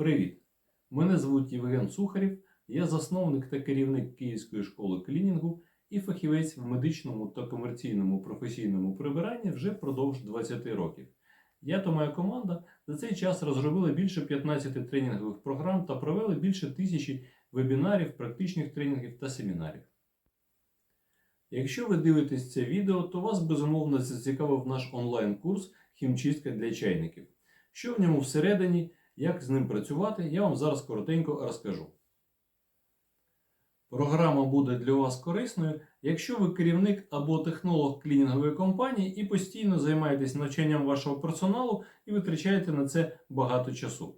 Привіт! Мене звуть Євген Сухарів, я засновник та керівник Київської школи клінінгу і фахівець в медичному та комерційному професійному прибиранні вже впродовж 20 років. Я та моя команда за цей час розробили більше 15 тренінгових програм та провели більше тисячі вебінарів, практичних тренінгів та семінарів. Якщо ви дивитесь це відео, то вас безумовно зацікавив наш онлайн-курс Хімчистка для чайників. Що в ньому всередині, як з ним працювати, я вам зараз коротенько розкажу. Програма буде для вас корисною, якщо ви керівник або технолог клінінгової компанії і постійно займаєтесь навчанням вашого персоналу і витрачаєте на це багато часу.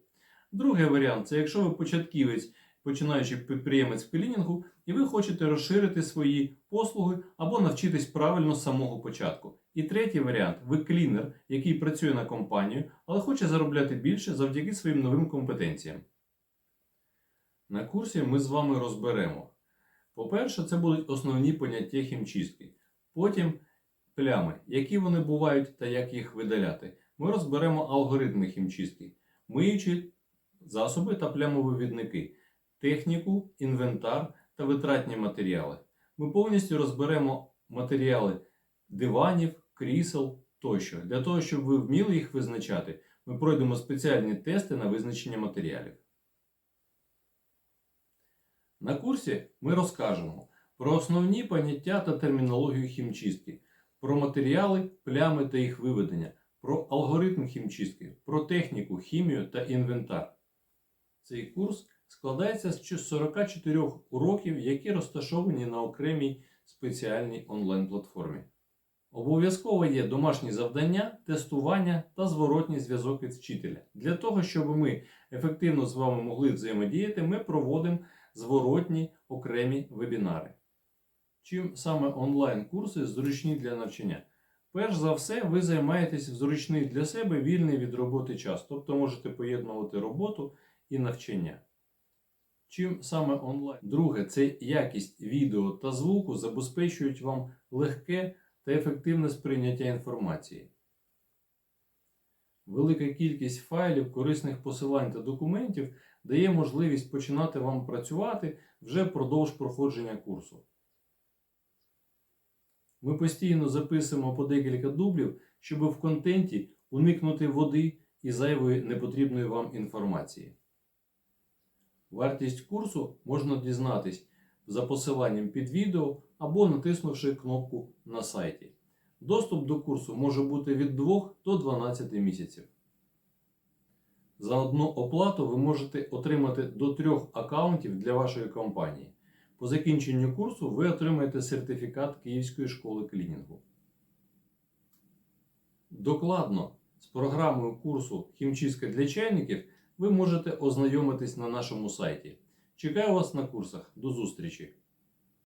Другий варіант це якщо ви початківець, починаючи підприємець в клінінгу, і ви хочете розширити свої послуги або навчитись правильно з самого початку. І третій варіант ви клінер, який працює на компанію, але хоче заробляти більше завдяки своїм новим компетенціям. На курсі ми з вами розберемо. По-перше, це будуть основні поняття хімчистки. Потім плями, які вони бувають та як їх видаляти. Ми розберемо алгоритми хімчистки, миючі засоби та плямовивідники, техніку, інвентар та витратні матеріали. Ми повністю розберемо матеріали диванів, крісел тощо. Для того, щоб ви вміли їх визначати, ми пройдемо спеціальні тести на визначення матеріалів. На курсі ми розкажемо про основні поняття та термінологію хімчистки, про матеріали, плями та їх виведення, про алгоритм хімчистки, про техніку, хімію та інвентар. Цей курс складається з 44 уроків, які розташовані на окремій спеціальній онлайн-платформі. Обов'язково є домашні завдання, тестування та зворотній зв'язок від вчителя. Для того, щоб ми ефективно з вами могли взаємодіяти, ми проводимо зворотні окремі вебінари. Чим саме онлайн-курси зручні для навчання? Перш за все, ви займаєтесь в зручний для себе вільний від роботи час, тобто можете поєднувати роботу і навчання. Чим саме онлайн? Друге, це якість відео та звуку забезпечують вам легке та ефективне сприйняття інформації. Велика кількість файлів, корисних посилань та документів дає можливість починати вам працювати вже впродовж проходження курсу. Ми постійно записуємо по декілька дублів, щоб в контенті уникнути води і зайвої непотрібної вам інформації. Вартість курсу можна дізнатись за посиланням під відео або натиснувши кнопку на сайті. Доступ до курсу може бути від 2 до 12 місяців. За одну оплату ви можете отримати до трьох аккаунтів для вашої компанії. По закінченню курсу ви отримаєте сертифікат Київської школи клінінгу. Докладно з програмою курсу Хімчистка для чайників ви можете ознайомитись на нашому сайті. Чекаю вас на курсах. До зустрічі!